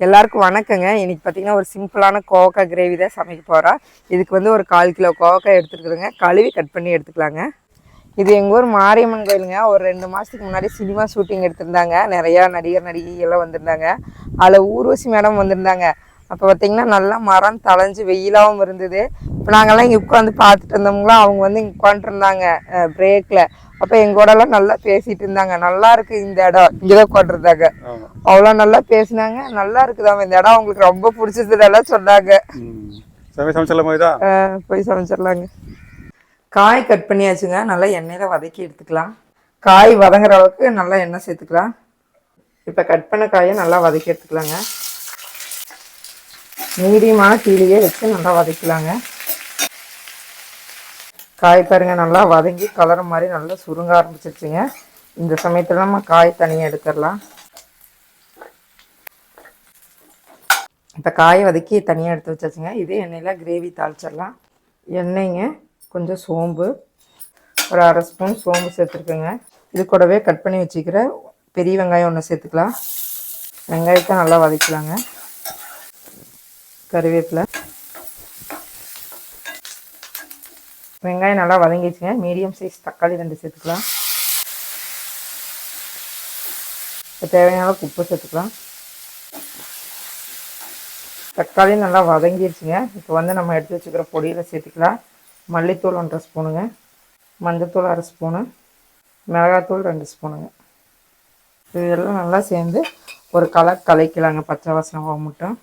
எல்லாருக்கும் வணக்கங்க. இன்றைக்கி பார்த்தீங்கன்னா ஒரு சிம்பிளான கோவக்காய் கிரேவி தான் சமைக்க போகிறோம் இதுக்கு வந்து ஒரு கால் கிலோ கோவக்காய் எடுத்துருக்குறேங்க. கழுவி கட் பண்ணி எடுத்துக்கலாங்க. இது எங்கள் ஊர் மாரியம்மன் கோயிலுங்க. ஒரு ரெண்டு மாதத்துக்கு முன்னாடி சினிமா ஷூட்டிங் எடுத்திருந்தாங்க. நிறையா நடிகர் நடிகை எல்லாம் வந்திருந்தாங்க. அதில் ஊர்வசி மேடம் வந்திருந்தாங்க. அப்போ பார்த்தீங்கன்னா நல்லா மரம் தளைஞ்சு வெயிலாகவும் இருந்தது. இப்போ நாங்கள்லாம் இங்கே உட்காந்து பார்த்துட்டு இருந்தவங்களாம் அவங்க வந்து இங்கே உட்காந்துருந்தாங்க பிரேக்கில் அப்போ எங்கூடலாம் நல்லா பேசிட்டு இருந்தாங்க. நல்லா இருக்கு இந்த இடம். இங்கே தான் உட்காந்துருந்தாங்க அவ்வளோ நல்லா பேசினாங்க. நல்லா இருக்குதாம் இந்த இடம் அவங்களுக்கு ரொம்ப பிடிச்சதுலாம் சொன்னாங்க. போய் சமைச்சிடலாங்க. காய் கட் பண்ணியாச்சுங்க. நல்லா எண்ணெயில் வதக்கி எடுத்துக்கலாம். காய் வதங்குற அளவுக்கு நல்லா எண்ணெய் சேர்த்துக்கலாம். இப்போ கட் பண்ண காயை நல்லா வதக்கி எடுத்துக்கலாங்க. மீடியமான தீலியே வச்சு நல்லா வதக்கலாங்க. காய் பாருங்க நல்லா வதங்கி கலர் மாதிரி நல்லா சுருங்க ஆரம்பிச்சிருச்சுங்க. இந்த சமயத்தில் நம்ம காய் தனியாக எடுத்துடலாம். இப்போ காயை வதக்கி தனியாக எடுத்து வச்சாச்சுங்க. இதே எண்ணெயில் கிரேவி தாளிச்சிடலாம். எண்ணெய்ங்க கொஞ்சம் சோம்பு ஒரு அரை ஸ்பூன் சோம்பு சேர்த்துருக்குங்க. இது கூடவே கட் பண்ணி வச்சுக்கிற பெரிய வெங்காயம் ஒன்று சேர்த்துக்கலாம். வெங்காயத்தை நல்லா வதக்கலாங்க. கருவேப்பிலை. வெங்காயம் நல்லா வதங்கிடுச்சுங்க. மீடியம் சைஸ் தக்காளி ரெண்டு சேர்த்துக்கலாம். இப்போ தேவையான அளவுக்கு உப்பு சேர்த்துக்கலாம். தக்காளி நல்லா வதங்கிடுச்சுங்க. இப்போ வந்து நம்ம எடுத்து வச்சுக்கிற பொடியில் சேர்த்துக்கலாம். மல்லித்தூள் ஒன்றரை ஸ்பூனுங்க. மஞ்சத்தூள் அரை ஸ்பூனு. மிளகாத்தூள் ரெண்டு ஸ்பூனுங்க. இதெல்லாம் நல்லா சேர்ந்து ஒரு கலர் கலைக்கலாங்க. பச்சை வாசனை மட்டும்.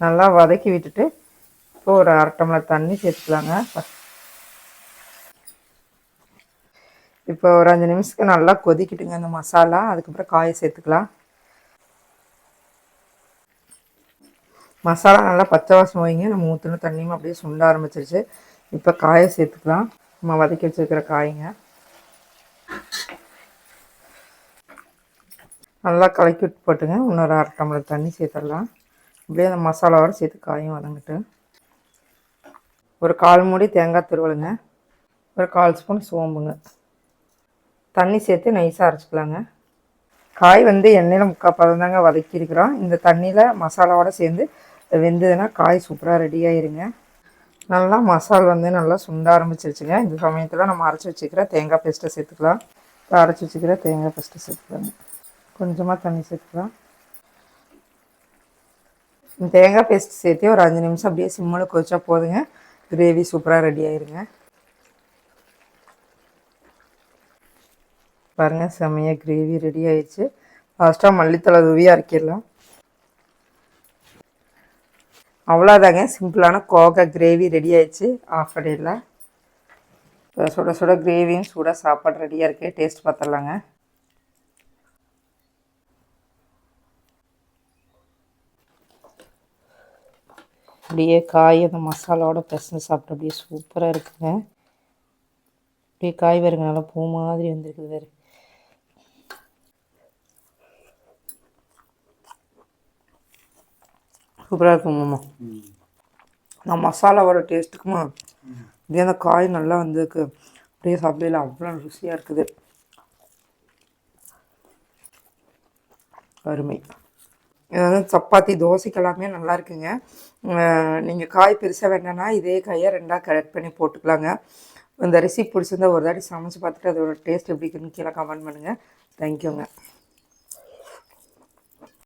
நல்லா வதக்கி விட்டுட்டு இப்போ ஒரு அரை டம்ளர் தண்ணி சேர்த்துக்கலாங்க. இப்போ ஒரு அஞ்சு நிமிஷத்துக்கு நல்லா கொதிக்கிட்டுங்க இந்த மசாலா. அதுக்கப்புறம் காயை சேர்த்துக்கலாம். மசாலா நல்லா பச்சை வாசம் வைங்க. நம்ம ஊற்றுன தண்ணியும் அப்படியே சுண்ட ஆரம்பிச்சிருச்சு. இப்போ காயை சேர்த்துக்கலாம். நம்ம வதக்கி வச்சுருக்கிற காய்ங்க. நல்லா கலக்கி விட்டு போட்டுங்க. இன்னொரு அரை டம்ளர் தண்ணி சேர்த்துடலாம். அப்படியே அந்த மசாலாவோட சேர்த்து காயும் வதங்கிட்டு. ஒரு கால் மூடி தேங்காய் துருவலுங்க. ஒரு கால் ஸ்பூன் சோம்புங்க. தண்ணி சேர்த்து நைஸாக அரைச்சிக்கலாங்க. காய் வந்து எண்ணெயில் முக்கால் பதம் தாங்க வதக்கியிருக்கிறோம். இந்த தண்ணியில் மசாலாவோட சேர்ந்து வெந்ததுன்னா காய் சூப்பராக ரெடி ஆயிருங்க. நல்லா மசால் வந்து நல்லா சுண்ட ஆரம்பிச்சிருச்சுங்க. இந்த சமயத்தில் நம்ம அரைச்சி வச்சுக்கிற தேங்காய் பேஸ்ட்டை சேர்த்துக்கலாம். இப்போ அரைச்சி வச்சுக்கிற தேங்காய் பேஸ்ட்டை சேர்த்துக்கலாங்க. கொஞ்சமாக தண்ணி சேர்த்துக்கலாம். தேங்காய் பேஸ்ட் சேர்த்து ஒரு அஞ்சு நிமிஷம் அப்படியே சிம்மில் கொச்சா போதுங்க. கிரேவி சூப்பராக ரெடி ஆயிருங்க. பாருங்கள் செம்மையாக கிரேவி ரெடி ஆயிடுச்சு. லாஸ்ட்டாக மல்லித்தலை தூவி அரைக்கிடலாம். அவ்வளோதாங்க சிம்பிளான கோகா கிரேவி ரெடி ஆயிடுச்சு. ஆஃப் அடையில் இப்போ சுட சுட கிரேவியும் சூடாக சாப்பாடு ரெடியாக இருக்குது டேஸ்ட் பார்த்துடலாங்க. அப்படியே காய் அந்த மசாலாவோட பிசைஞ்சு சாப்பிட்டு அப்படியே சூப்பராக இருக்குங்க. அப்படியே காய் வருங்க நல்லா பூ மாதிரி வந்திருக்குது வேறு. சூப்பராக இருக்குங்கம்மா நான் மசாலாவோட டேஸ்ட்டுக்குமா அப்படியே அந்த காய் நல்லா வந்துருக்கு. அப்படியே சாப்பிடல அவ்வளோ ருசியாக இருக்குது. அருமை. இது சப்பாத்தி தோசைக்கு எல்லாமே நல்லா இருக்குங்க. நீங்கள் காய் பெருசாக வேண்டாம்னா இதே காயை ரெண்டாக கரெக்ட் பண்ணி போட்டுக்கலாங்க. இந்த ரெசிபி பிடிச்சிருந்தா ஒரு தாட்டி சமைச்சு பார்த்துட்டு அதோட டேஸ்ட் எப்படி இருக்குன்னு கீழே கமெண்ட் பண்ணுங்கள் தேங்க்யூங்க